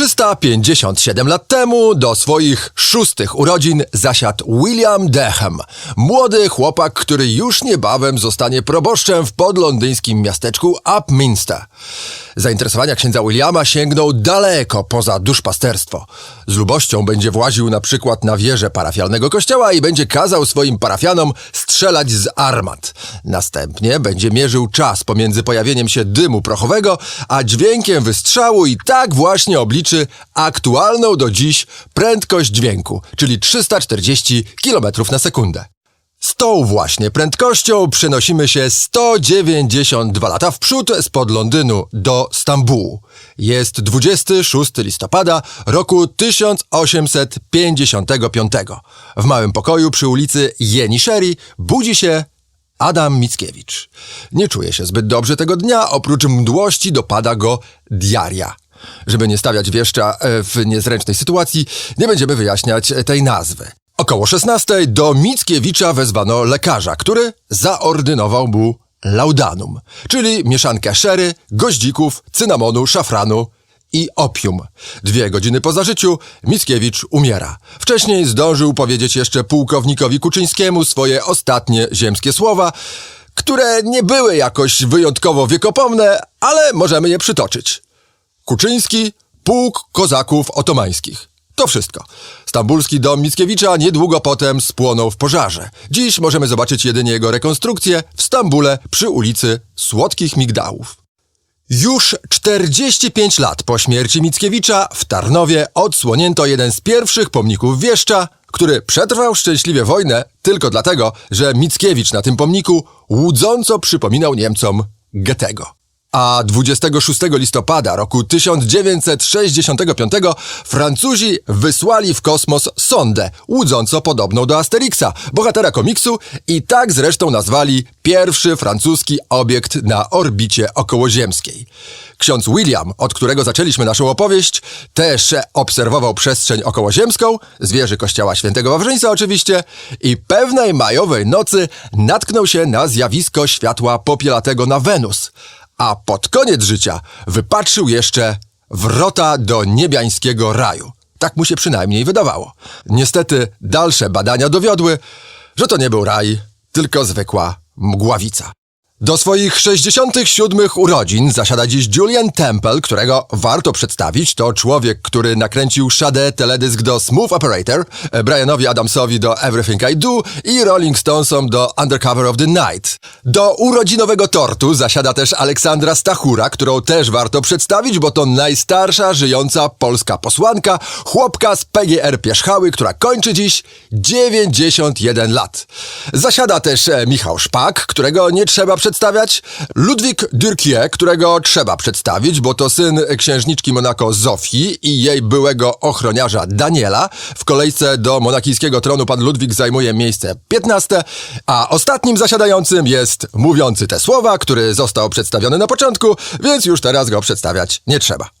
357 lat temu do swoich szóstych urodzin zasiadł William Deham, młody chłopak, który już niebawem zostanie proboszczem w podlondyńskim miasteczku Upminster. Zainteresowania księdza Williama sięgną daleko poza duszpasterstwo. Z lubością będzie właził na przykład na wieżę parafialnego kościoła i będzie kazał swoim parafianom strzelać z armat. Następnie będzie mierzył czas pomiędzy pojawieniem się dymu prochowego, a dźwiękiem wystrzału i tak właśnie obliczy aktualną do dziś prędkość dźwięku, czyli 340 km na sekundę. Z tą właśnie prędkością przenosimy się 192 lata w przód spod Londynu do Stambułu. Jest 26 listopada roku 1855. W małym pokoju przy ulicy Jeniseri budzi się Adam Mickiewicz. Nie czuje się zbyt dobrze tego dnia, oprócz mdłości dopada go diaria. Żeby nie stawiać wieszcza e, w niezręcznej sytuacji, nie będziemy wyjaśniać e, tej nazwy. Około 16 do Mickiewicza wezwano lekarza, który zaordynował mu laudanum, czyli mieszankę szery, goździków, cynamonu, szafranu i opium. Dwie godziny po zażyciu Mickiewicz umiera. Wcześniej zdążył powiedzieć jeszcze pułkownikowi Kuczyńskiemu swoje ostatnie ziemskie słowa, które nie były jakoś wyjątkowo wiekopomne, ale możemy je przytoczyć. Kuczyński, pułk kozaków otomańskich. To wszystko. Stambulski dom Mickiewicza niedługo potem spłonął w pożarze. Dziś możemy zobaczyć jedynie jego rekonstrukcję w Stambule przy ulicy Słodkich Migdałów. Już 45 lat po śmierci Mickiewicza w Tarnowie odsłonięto jeden z pierwszych pomników wieszcza, który przetrwał szczęśliwie wojnę tylko dlatego, że Mickiewicz na tym pomniku łudząco przypominał Niemcom Goethego. A 26 listopada roku 1965 Francuzi wysłali w kosmos sondę, łudząco podobną do Asterixa, bohatera komiksu i tak zresztą nazwali pierwszy francuski obiekt na orbicie okołoziemskiej. Ksiądz William, od którego zaczęliśmy naszą opowieść, też obserwował przestrzeń okołoziemską, z wieży kościoła świętego Wawrzyńca oczywiście, i pewnej majowej nocy natknął się na zjawisko światła popielatego na Wenus – a pod koniec życia wypatrzył jeszcze wrota do niebiańskiego raju. Tak mu się przynajmniej wydawało. Niestety dalsze badania dowiodły, że to nie był raj, tylko zwykła mgławica. Do swoich 67 urodzin zasiada dziś Julian Temple, którego warto przedstawić. To człowiek, który nakręcił Sade teledysk do Smooth Operator, Brianowi Adamsowi do Everything I Do i Rolling Stonesom do Undercover of the Night. Do urodzinowego tortu zasiada też Aleksandra Stachura, którą też warto przedstawić, bo to najstarsza żyjąca polska posłanka, chłopka z PGR Pierzchały, która kończy dziś 91 lat. Zasiada też e, Michał Szpak, którego nie trzeba przedstawić przedstawiać. Ludwik Dürkier, którego trzeba przedstawić, bo to syn księżniczki Monako Zofii i jej byłego ochroniarza Daniela. W kolejce do monakijskiego tronu pan Ludwik zajmuje miejsce 15, a ostatnim zasiadającym jest mówiący te słowa, który został przedstawiony na początku, więc już teraz go przedstawiać nie trzeba.